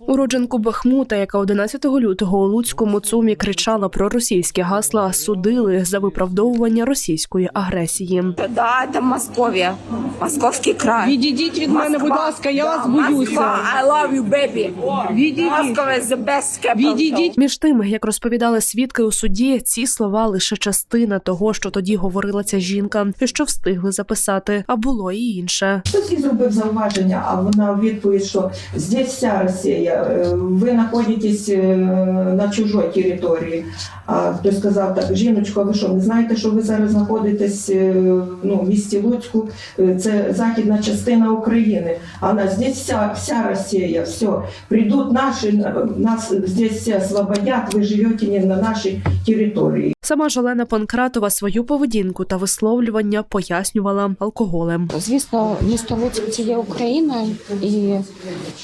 Уродженку Бахмута, яка 11 лютого у Луцькому ЦУМі кричала про російські гасла, судили за виправдовування російської агресії. Да, це Московія, Московський край. Відійдіть від мене, будь ласка, я вас Москва, боюся. I love you, baby. Відійдіть. Moscow is the best capital. Відійдіть. Між тим, як розповідали свідки у суді, ці слова лише частина того, що тоді говорила ця жінка, і що встигли записати, а було і інше. Хтось їй зробив зауваження, а вона відповідь, що здесь вся Росія, е, ви знаходитесь е, на чужій території. А хтось сказав так, жіночко, ви що, не знаєте, що ви зараз знаходитесь е, ну, в місті Луцьку, це західна частина України. А вона здесь вся, вся Росія, все. Прийдуть наші, нас здесь освободять, ви живете не на нашій території. Сама ж Олена Панкратова свою поведінку та висловлювання пояснювала алкоголем. Звісно, місто Луцьк це є Україною, і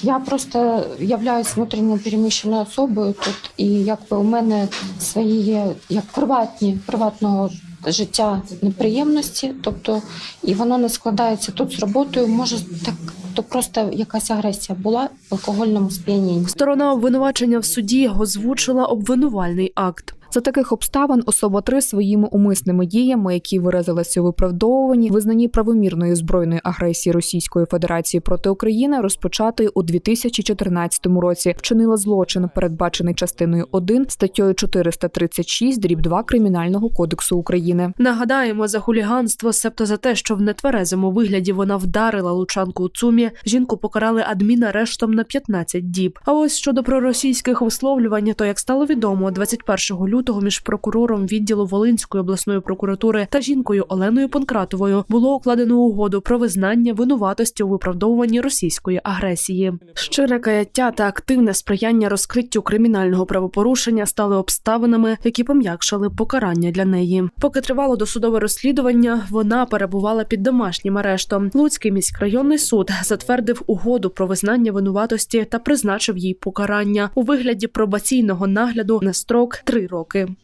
я просто являюсь внутрішньо переміщеною особою тут. І якби у мене свої є як приватні приватного життя неприємності, тобто і воно не складається тут з роботою. Може так, то просто якась агресія була в алкогольному сп'янінні. Сторона обвинувачення в суді озвучила обвинувальний акт. За таких обставин особа 3 своїми умисними діями, які виразилися у виправдовуванні, визнанні правомірної збройної агресії Російської Федерації проти України, розпочатої у 2014 році, вчинила злочин, передбачений частиною 1 статтею 436 дріб 2 кримінального кодексу України. Нагадаємо за хуліганство, себто за те, що в нетверезому вигляді вона вдарила лучанку у цумі. Жінку покарали адмінарештом на 15 діб. А ось щодо проросійських висловлювань, то як стало відомо, 21 лютого між прокурором відділу Волинської обласної прокуратури та жінкою Оленою Панкратовою було укладено угоду про визнання винуватості у виправдовуванні російської агресії. Щире каяття та активне сприяння розкриттю кримінального правопорушення стали обставинами, які пом'якшили покарання для неї. Поки тривало досудове розслідування, вона перебувала під домашнім арештом. Луцький міськрайонний суд затвердив угоду про визнання винуватості та призначив їй покарання у вигляді пробаційного нагляду на строк три роки руки.